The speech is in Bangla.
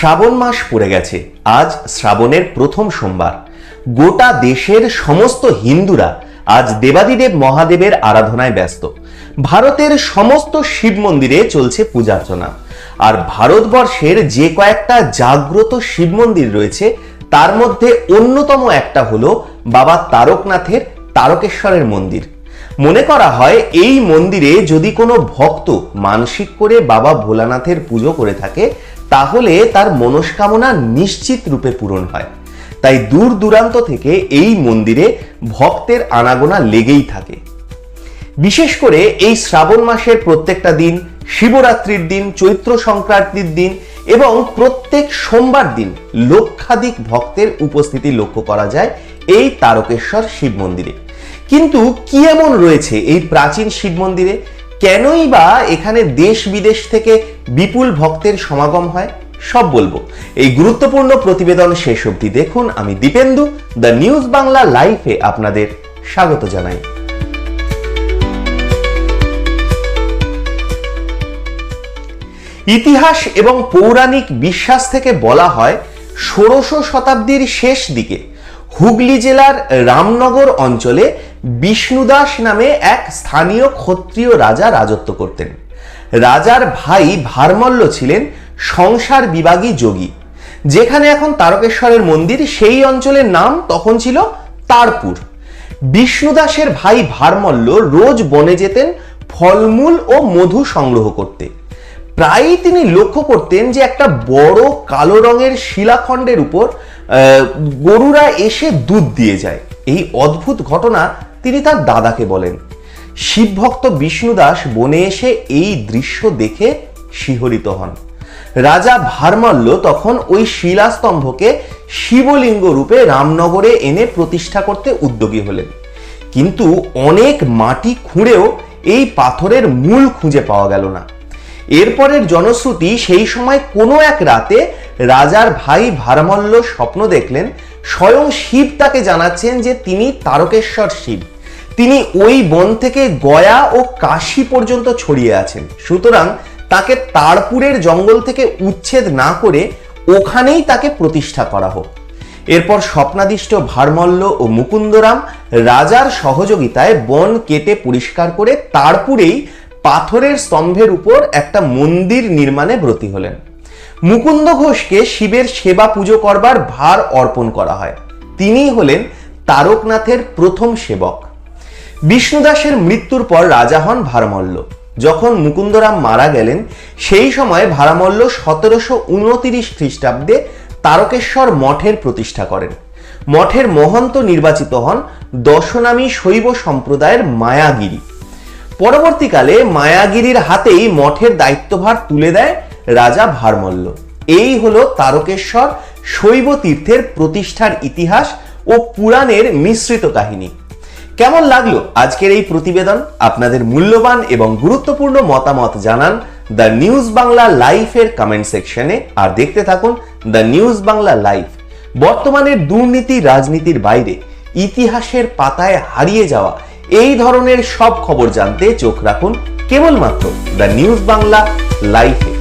শ্রাবণ মাস পড়ে গেছে। আজ শ্রাবণের প্রথম সোমবার। গোটা দেশের সমস্ত হিন্দুরা আজ দেবাদিদেব মহাদেবের আরাধনায় ব্যস্ত। ভারতের সমস্ত শিব মন্দিরে চলছে পূজার্চনা। আর ভারতবর্ষের যে কয়েকটা জাগ্রত শিব মন্দির রয়েছে, তার মধ্যে অন্যতম একটা হলো বাবা তারকনাথের তারকেশ্বরের মন্দির। মনে করা হয়, এই মন্দিরে যদি কোনো ভক্ত মানসিক করে বাবা ভোলানাথের পুজো করে থাকে তাহলে তার মনস্কামনা নিশ্চিত রূপে পূরণ হয়। তাই দূর দূরান্ত থেকে এই মন্দিরে ভক্তের আনাগোনা লেগেই থাকে। বিশেষ করে এই শ্রাবণ মাসের প্রত্যেকটা দিন, শিবরাত্রির দিন, চৈত্র সংক্রান্তির দিন এবং প্রত্যেক সোমবার দিন লক্ষাধিক ভক্তের উপস্থিতি লক্ষ্য করা যায় এই তারকেশ্বর শিব মন্দিরে। কিন্তু কি এমন রয়েছে এই প্রাচীন শিব মন্দিরে? কেনই বা এখানে দেশ বিদেশ থেকে বিপুল ভক্তের সমাগম হয়? সব বলব। এই গুরুত্বপূর্ণ প্রতিবেদন শেষ অবধি দেখুন। আমি দীপেন্দু, দ্য নিউজ বাংলা লাইভে আপনাদের স্বাগত জানাই। ইতিহাস এবং পৌরাণিক বিশ্বাস থেকে বলা হয়, ষোড়শ শতাব্দীর শেষ দিকে হুগলি জেলার রামনগর অঞ্চলে বিষ্ণুদাস নামে এক স্থানীয় ক্ষত্রিয় রাজা রাজত্ব করতেন। রাজার ভাই ভারমল্ল ছিলেন সংসার বিভাগী যোগী। যেখানে এখন তারকেশ্বরের মন্দির, সেই অঞ্চলের নাম তখন ছিল তারপুর। বিষ্ণুদাসের ভাই ভারমল্ল রোজ বনে যেতেন, ফলমূল ও মধু সংগ্রহ করতে। প্রায়ই তিনি লক্ষ্য করতেন যে একটা বড় কালো রঙের শিলাখণ্ডের উপর গরুরা এসে দুধ দিয়ে যায়। এই অদ্ভুত ঘটনা তিনি তার দাদাকে বলেন। শিবভক্ত বিষ্ণুদাস বনে এসে এই দৃশ্য দেখে শিহরিত হন। রাজা ভারমল্ল তখন ওই শিলাস্তম্ভকে শিবলিঙ্গ রূপে রামনগরে এনে প্রতিষ্ঠা করতে উদ্যোগী হলেন। কিন্তু অনেক মাটি খুঁড়েও এই পাথরের মূল খুঁজে পাওয়া গেল না। এরপরের জনশ্রুতি সেই সময় কোনো এক রাতে রাজার ভাই ভারমল্ল স্বপ্ন দেখলেন, স্বয়ং শিব তাকে জানাচ্ছেন যে তিনি তারকেশ্বর শিব। তিনি ওই বন থেকে গয়া ও কাশি পর্যন্ত ছড়িয়ে আছেন। সুতরাং তাকে তারপুরের জঙ্গল থেকে উচ্ছেদ না করে ওখানেই তাকে প্রতিষ্ঠা করা হোক। এরপর স্বপ্নাদিষ্ট ভারমল্ল ও মুকুন্দরাম রাজার সহযোগিতায় বন কেটে পরিষ্কার করে তারপুরেই পাথরের স্তম্ভের উপর একটা মন্দির নির্মাণে ব্রতী হলেন। মুকুন্দ ঘোষকে শিবের সেবা পুজো করবার ভার অর্পণ করা হয়। তিনি হলেন তারকনাথের প্রথম সেবক। বিষ্ণুদাসের মৃত্যুর পর রাজা হন ভারমল্ল। যখন মুকুন্দরাম মারা গেলেন, সেই সময় ভারামল্ল সতেরোশো উনতিরিশ খ্রিস্টাব্দে তারকেশ্বর মঠের প্রতিষ্ঠা করেন। মঠের মহন্ত নির্বাচিত হন দশনামী শৈব সম্প্রদায়ের মায়াগিরি। পরবর্তীকালে মায়াগিরির হাতেই মঠের দায়িত্বভার তুলে দেয় রাজা ভারমল্ল। এই হলো তারকেশ্বর শৈব তীর্থের প্রতিষ্ঠার ইতিহাস ও পুরাণের মিশ্রিত কাহিনী। কেমন লাগল আজকের এই প্রতিবেদন? আপনাদের মূল্যবান এবং গুরুত্বপূর্ণ মতামত জানান দ্য নিউজ বাংলা লাইফের কমেন্ট সেকশনে। আর দেখতে থাকুন দ্য নিউজ বাংলা লাইফ। বর্তমানের দুর্নীতি, রাজনীতির বাইরে, ইতিহাসের পাতায় হারিয়ে যাওয়া এই ধরনের সব খবর জানতে চোখ রাখুন কেবলমাত্র দ্য নিউজ বাংলা লাইফে।